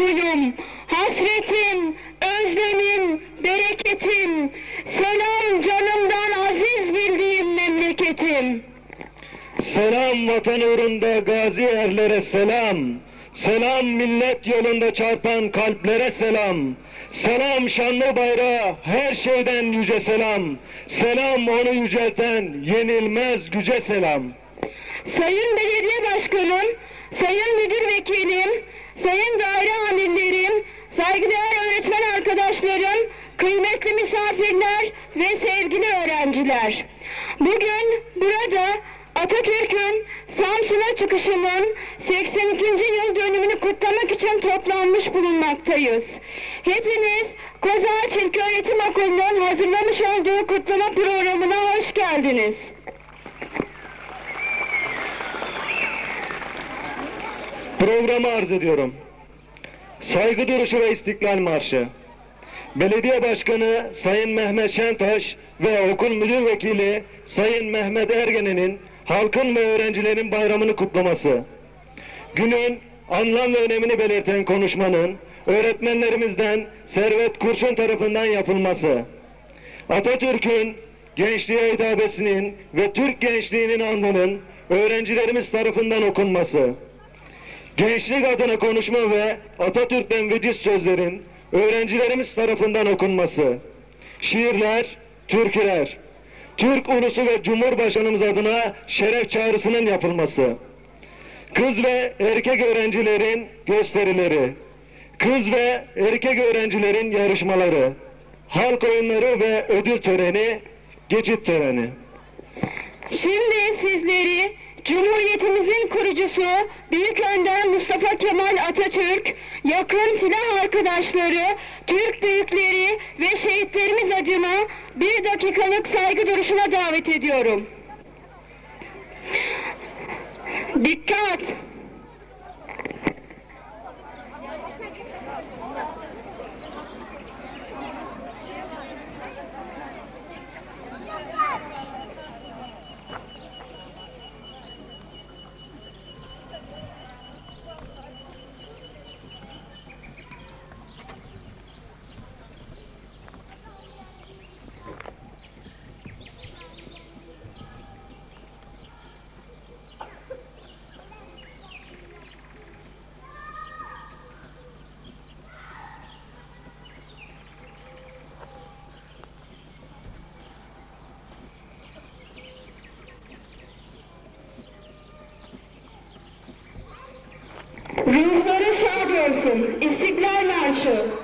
suyum, hasretim, özlemim, bereketim. Selam canımdan aziz bildiğim memleketim. Selam vatan uğrunda gazi erlere selam. Selam millet yolunda çarpan kalplere selam. Selam şanlı bayrağa her şeyden yüce selam. Selam onu yücelten yenilmez güce selam. Sayın Belediye Başkanım, Sayın Müdür Vekilim, Sayın Daire Amirlerim, saygıdeğer öğretmen arkadaşlarım, kıymetli misafirler ve sevgili öğrenciler. Bugün burada Atatürk'ün Samsun'a çıkışının 82. yıl dönümünü kutlamak için toplanmış bulunmaktayız. Hepiniz Kozağaç İlköğretim Okulu'nun hazırlamış olduğu kutlama programına hoş geldiniz. Programı arz ediyorum. Saygı duruşu ve İstiklal Marşı. Belediye Başkanı Sayın Mehmet Şentaş ve okul müdür vekili Sayın Mehmet Ergen'in halkın ve öğrencilerin bayramını kutlaması. Günün anlam ve önemini belirten konuşmanın öğretmenlerimizden Servet Kurşun tarafından yapılması. Atatürk'ün gençliğe hitabesinin ve Türk gençliğinin andının öğrencilerimiz tarafından okunması. Gençlik adına konuşma ve Atatürk'ten veciz sözlerin öğrencilerimiz tarafından okunması. Şiirler, türküler, Türk ulusu ve Cumhurbaşkanımız adına şeref çağrısının yapılması. Kız ve erkek öğrencilerin gösterileri, kız ve erkek öğrencilerin yarışmaları, halk oyunları ve ödül töreni, geçit töreni. Şimdi sizleri Cumhuriyetimizin kurucusu Büyük Önder Mustafa Kemal Atatürk, yakın silah arkadaşları, Türk büyükleri ve şehitlerimiz adına bir dakikalık saygı duruşuna davet ediyorum. Dikkat! Ruhları şad olsun. İstiklal Marşı.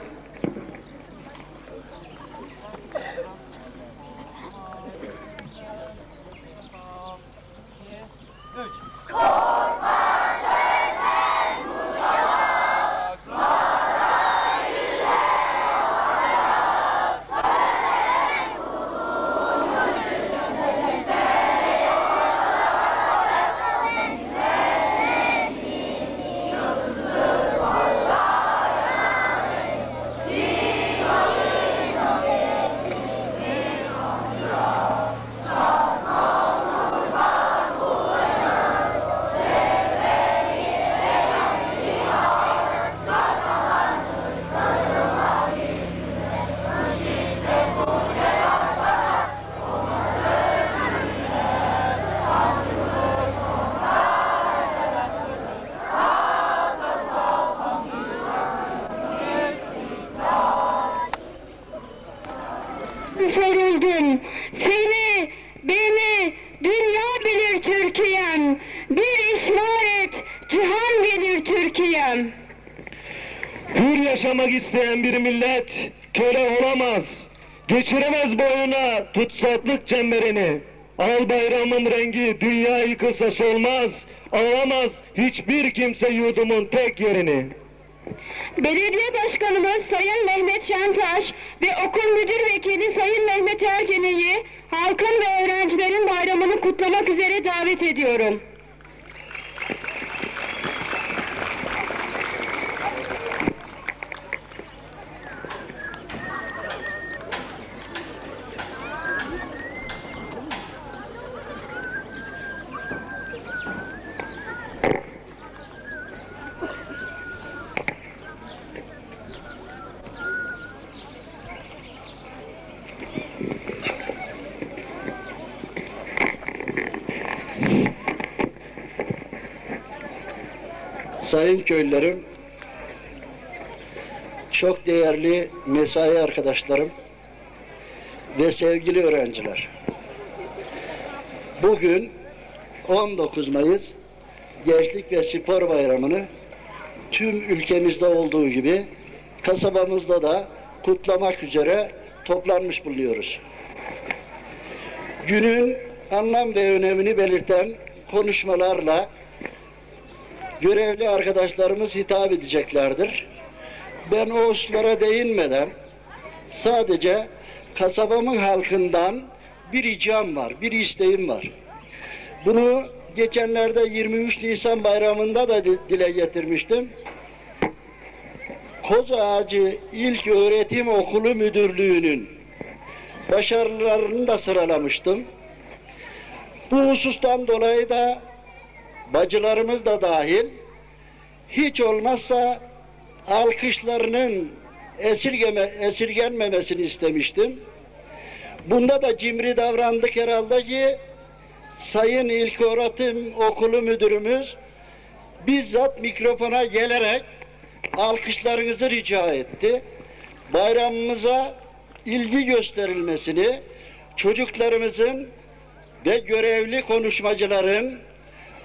Türkiye'm. Bir işaret, cihan gelir Türkiye'm. Hür yaşamak isteyen bir millet köle olamaz. Geçiremez boyuna tutsatlık çemberini. Al bayramın rengi dünya yıkılsa solmaz. Alamaz hiçbir kimse yurdumun tek yerini. Belediye Başkanımız Sayın Mehmet Şentaş ve okul müdür vekili Sayın Mehmet Ergene'yi halkın ve öğrencilerin bayramını kutlamak üzere davet ediyorum. Sayın köylülerim, çok değerli mesai arkadaşlarım ve sevgili öğrenciler. Bugün 19 Mayıs Gençlik ve Spor Bayramı'nı tüm ülkemizde olduğu gibi kasabamızda da kutlamak üzere toplanmış bulunuyoruz. Günün anlam ve önemini belirten konuşmalarla görevli arkadaşlarımız hitap edeceklerdir. Ben o hususlara değinmeden sadece kasabamın halkından bir ricam var, bir isteğim var. Bunu geçenlerde 23 Nisan bayramında da di- dile getirmiştim. Kozağacı İlk Öğretim Okulu Müdürlüğü'nün başarılarını da sıralamıştım. Bu husustan dolayı da bacılarımız da dahil hiç olmazsa alkışlarının esirgeme, esirgenmemesini istemiştim. Bunda da cimri davrandık herhalde ki Sayın İlköğretim Okulu Müdürümüz bizzat mikrofona gelerek alkışlarınızı rica etti. Bayramımıza ilgi gösterilmesini, çocuklarımızın ve görevli konuşmacıların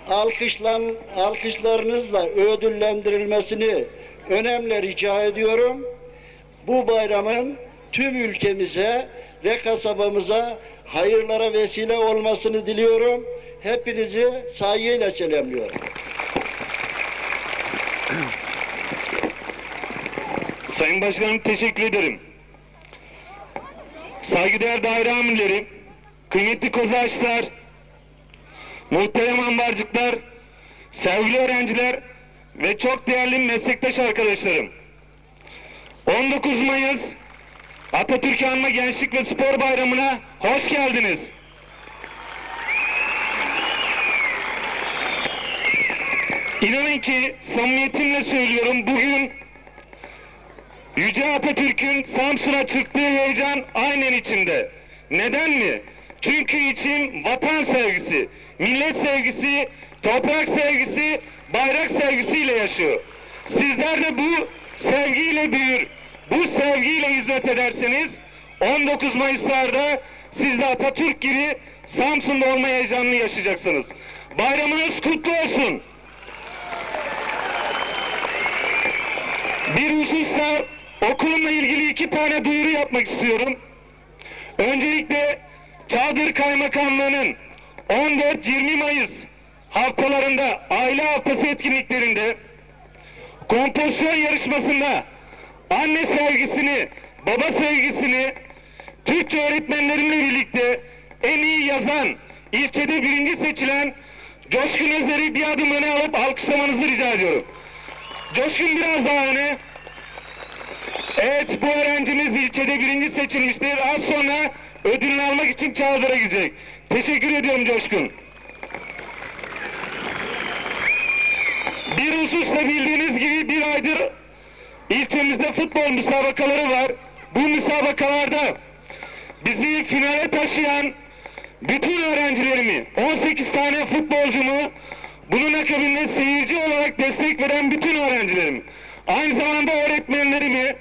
alkışlan, alkışlarınızla ödüllendirilmesini önemli rica ediyorum. Bu bayramın tüm ülkemize ve kasabamıza hayırlara vesile olmasını diliyorum. Hepinizi saygıyla selamlıyorum. Sayın Başkanım teşekkür ederim. Saygıdeğer daire amirleri, kıymetli kozaçlar, muhterem ambarcıklar, sevgili öğrenciler ve çok değerli meslektaş arkadaşlarım. 19 Mayıs Atatürk Anma Gençlik ve Spor Bayramı'na hoş geldiniz. İnanın ki samimiyetimle söylüyorum bugün Yüce Atatürk'ün Samsun'a çıktığı heyecan aynen içimde. Neden mi? Çünkü içim vatan sevgisi, millet sevgisi, toprak sevgisi, bayrak sevgisiyle yaşıyor. Sizler de bu sevgiyle büyür, bu sevgiyle hizmet ederseniz 19 Mayıs'larda siz de Atatürk gibi Samsun'da olma heyecanını yaşayacaksınız. Bayramınız kutlu olsun. Bir hususta okulumla ilgili iki tane duyuru yapmak istiyorum. Öncelikle Çadır Kaymakamlığı'nın 14-20 Mayıs haftalarında aile haftası etkinliklerinde kompozisyon yarışmasında anne sevgisini, baba sevgisini Türkçe öğretmenlerimle birlikte en iyi yazan, ilçede birinci seçilen Coşkun Özer'i bir adım öne alıp alkışlamanızı rica ediyorum. Coşkun biraz daha öne. Evet bu öğrencimiz ilçede birinci seçilmiştir. Az sonra ödülünü almak için Çağdır'a gidecek. Teşekkür ediyorum Coşkun. Bir hususla bildiğiniz gibi bir aydır ilçemizde futbol müsabakaları var. Bu müsabakalarda bizi finale taşıyan bütün öğrencilerimi, 18 tane futbolcumu, bunun akabinde seyirci olarak destek veren bütün öğrencilerimi, aynı zamanda öğretmenlerimi,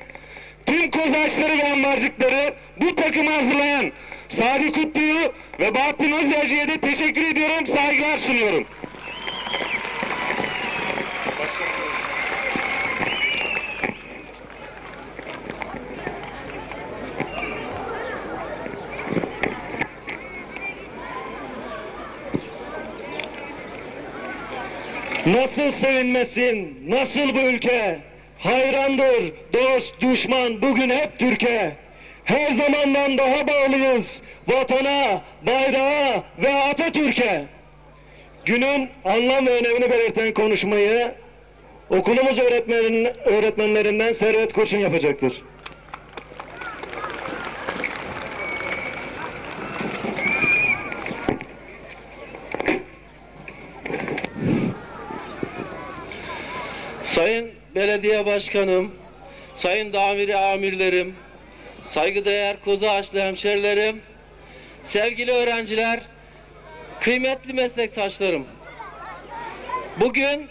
tüm kozaçları ve ambarcıkları bu takımı hazırlayan Sadi Kutlu'yu ve Bahattin Özelci'ye de teşekkür ediyorum, saygılar sunuyorum. Nasıl sevinmesin, nasıl bu ülke? Hayrandır, dost, düşman, bugün hep Türkiye. Her zamandan daha bağlıyız vatana, bayrağa ve Atatürk'e. Günün anlam ve önemini belirten konuşmayı okulumuz öğretmenin, öğretmenlerinden Servet Kurşun yapacaktır. Sayın Belediye Başkanım, Sayın Damiri Amirlerim, saygıdeğer Kozağaçlı hemşerilerim, sevgili öğrenciler, kıymetli meslektaşlarım. Bugün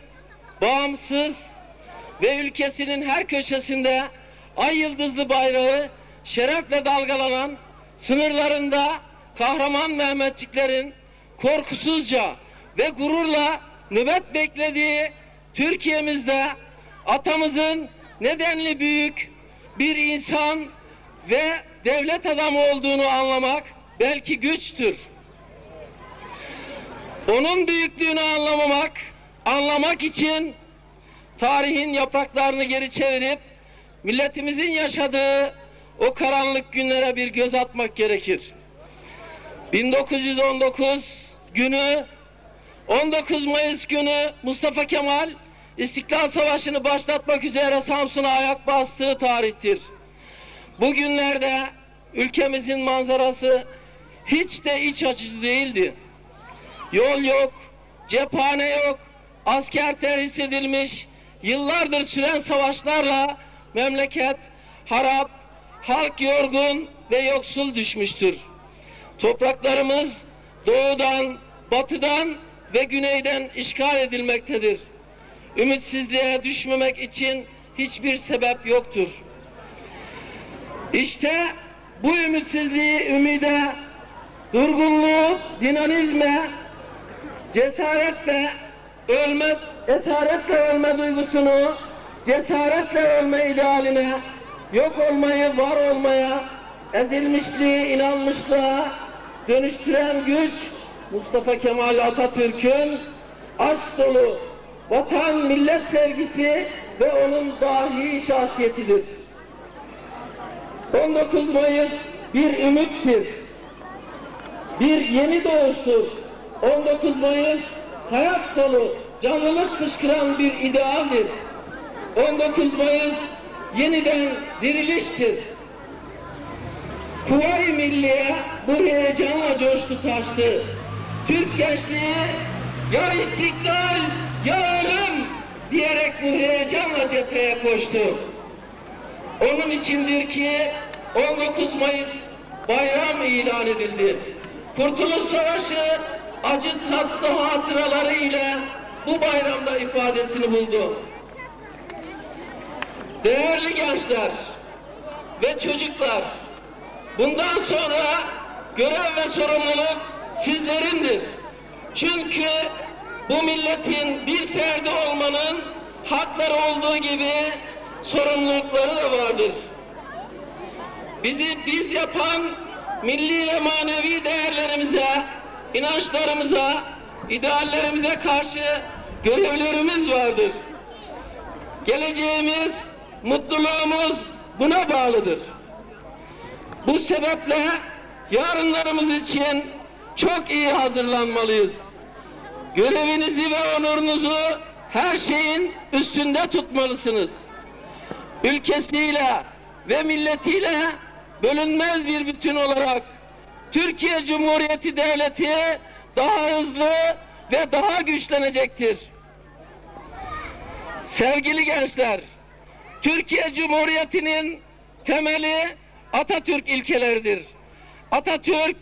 bağımsız ve ülkesinin her köşesinde ay yıldızlı bayrağı şerefle dalgalanan sınırlarında kahraman Mehmetçiklerin korkusuzca ve gururla nöbet beklediği Türkiye'mizde atamızın nedenli büyük bir insan ve devlet adamı olduğunu anlamak belki güçtür. Onun büyüklüğünü anlamamak, anlamak için tarihin yapraklarını geri çevirip milletimizin yaşadığı o karanlık günlere bir göz atmak gerekir. 1919 günü 19 Mayıs günü Mustafa Kemal İstiklal Savaşı'nı başlatmak üzere Samsun'a ayak bastığı tarihtir. Bugünlerde ülkemizin manzarası hiç de iç açıcı değildi. Yol yok, cephane yok, asker terhis edilmiş, yıllardır süren savaşlarla memleket harap, halk yorgun ve yoksul düşmüştür. Topraklarımız doğudan, batıdan ve güneyden işgal edilmektedir. Ümitsizliğe düşmemek için hiçbir sebep yoktur. İşte bu ümitsizliği ümide, durgunluğu dinamizme, cesaretle ölme, cesaretle ölme duygusunu, cesaretle ölme idealine, yok olmayı var olmaya, ezilmişliği inanmışlığa dönüştüren güç Mustafa Kemal Atatürk'ün aşk dolu vatan millet sevgisi ve onun dahi şahsiyetidir. 19 Mayıs bir ümittir. Bir yeni doğuştur. 19 Mayıs hayat dolu, canlılık fışkıran bir idealdir. 19 Mayıs yeniden diriliştir. Kuvayi Milliye bu heyecanla coştu taştı. Türk gençliği ya istiklal ya ölüm diyerek bu heyecanla cepheye koştu. Onun içindir ki 19 Mayıs bayram ilan edildi. Kurtuluş Savaşı acı tatlı hatıraları ile bu bayramda ifadesini buldu. Değerli gençler ve çocuklar, bundan sonra görev ve sorumluluk sizlerindir. Çünkü bu milletin bir ferdi olmanın hakları olduğu gibi sorumlulukları da vardır. Bizi biz yapan milli ve manevi değerlerimize, inançlarımıza, ideallerimize karşı görevlerimiz vardır. Geleceğimiz, mutluluğumuz buna bağlıdır. Bu sebeple yarınlarımız için çok iyi hazırlanmalıyız. Görevinizi ve onurunuzu her şeyin üstünde tutmalısınız. Ülkesiyle ve milletiyle bölünmez bir bütün olarak Türkiye Cumhuriyeti Devleti daha hızlı ve daha güçlenecektir. Sevgili gençler, Türkiye Cumhuriyeti'nin temeli Atatürk ilkeleridir. Atatürk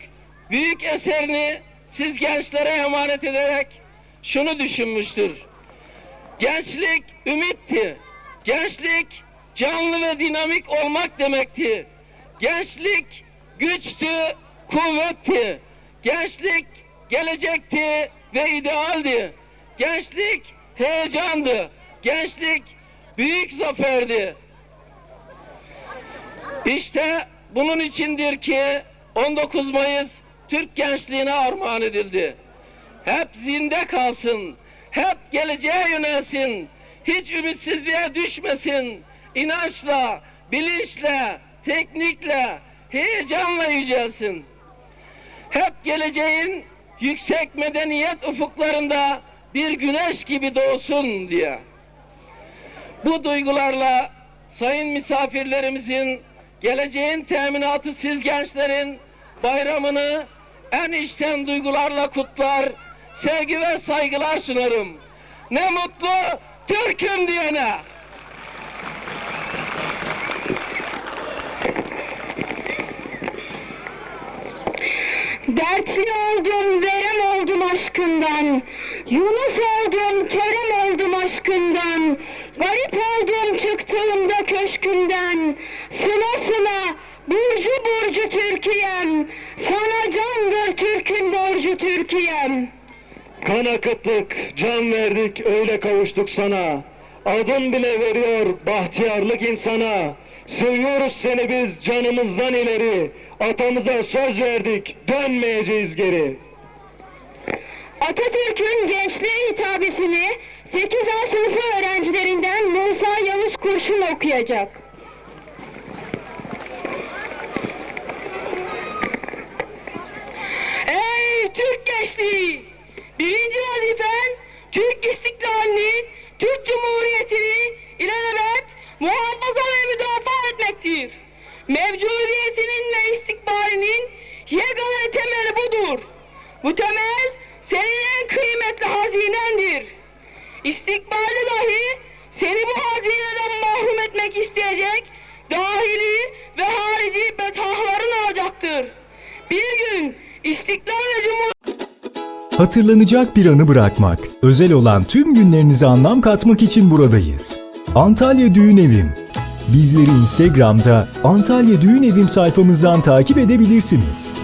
büyük eserini siz gençlere emanet ederek şunu düşünmüştür. Gençlik ümitti. Gençlik canlı ve dinamik olmak demekti. Gençlik güçtü, kuvvetti. Gençlik gelecekti ve idealdi. Gençlik heyecandı. Gençlik büyük zaferdi. İşte bunun içindir ki 19 Mayıs Türk gençliğine armağan edildi. Hep zinde kalsın, hep geleceğe yönelsin, hiç ümitsizliğe düşmesin, inançla, bilinçle, teknikle, heyecanla yücelsin. Hep geleceğin yüksek medeniyet ufuklarında bir güneş gibi doğsun diye. Bu duygularla sayın misafirlerimizin geleceğin teminatı siz gençlerin bayramını en içten duygularla kutlar, sevgi ve saygılar sunarım. Ne mutlu Türk'üm diyene. Dertli oldum, verem oldum aşkından. Yunus oldum, kerem oldum aşkından. çıktığımda köşkümden Sıla sıla burcu burcu Türkiye'm Sana candır Türk'ün borcu Türkiye'm Kan akıttık, can verdik, öyle kavuştuk sana. Adın bile veriyor bahtiyarlık insana. Seviyoruz seni biz canımızdan ileri. Atamıza söz verdik, dönmeyeceğiz geri. Atatürk'ün gençliğe hitabesini 8A sınıfı öğrencilerinden Musa Yavuz Kurşun okuyacak. Ey Türk gençliği! Birinci vazifen Türk istiklalini, Türk Cumhuriyeti'ni ilelebet muhafaza ve müdafaa etmektir. Mevcudiyetinin ve istikbalinin yegane temeli budur. Bu temel senin en kıymetli hazinendir. İstikbalde dahi seni bu hazineden mahrum etmek isteyecek dahili ve harici betahların olacaktır. Bir gün İstiklal ve Cumhuriyet Hatırlanacak bir anı bırakmak, özel olan tüm günlerinize anlam katmak için buradayız. Antalya Düğün Evim. Bizleri Instagram'da Antalya Düğün Evim sayfamızdan takip edebilirsiniz.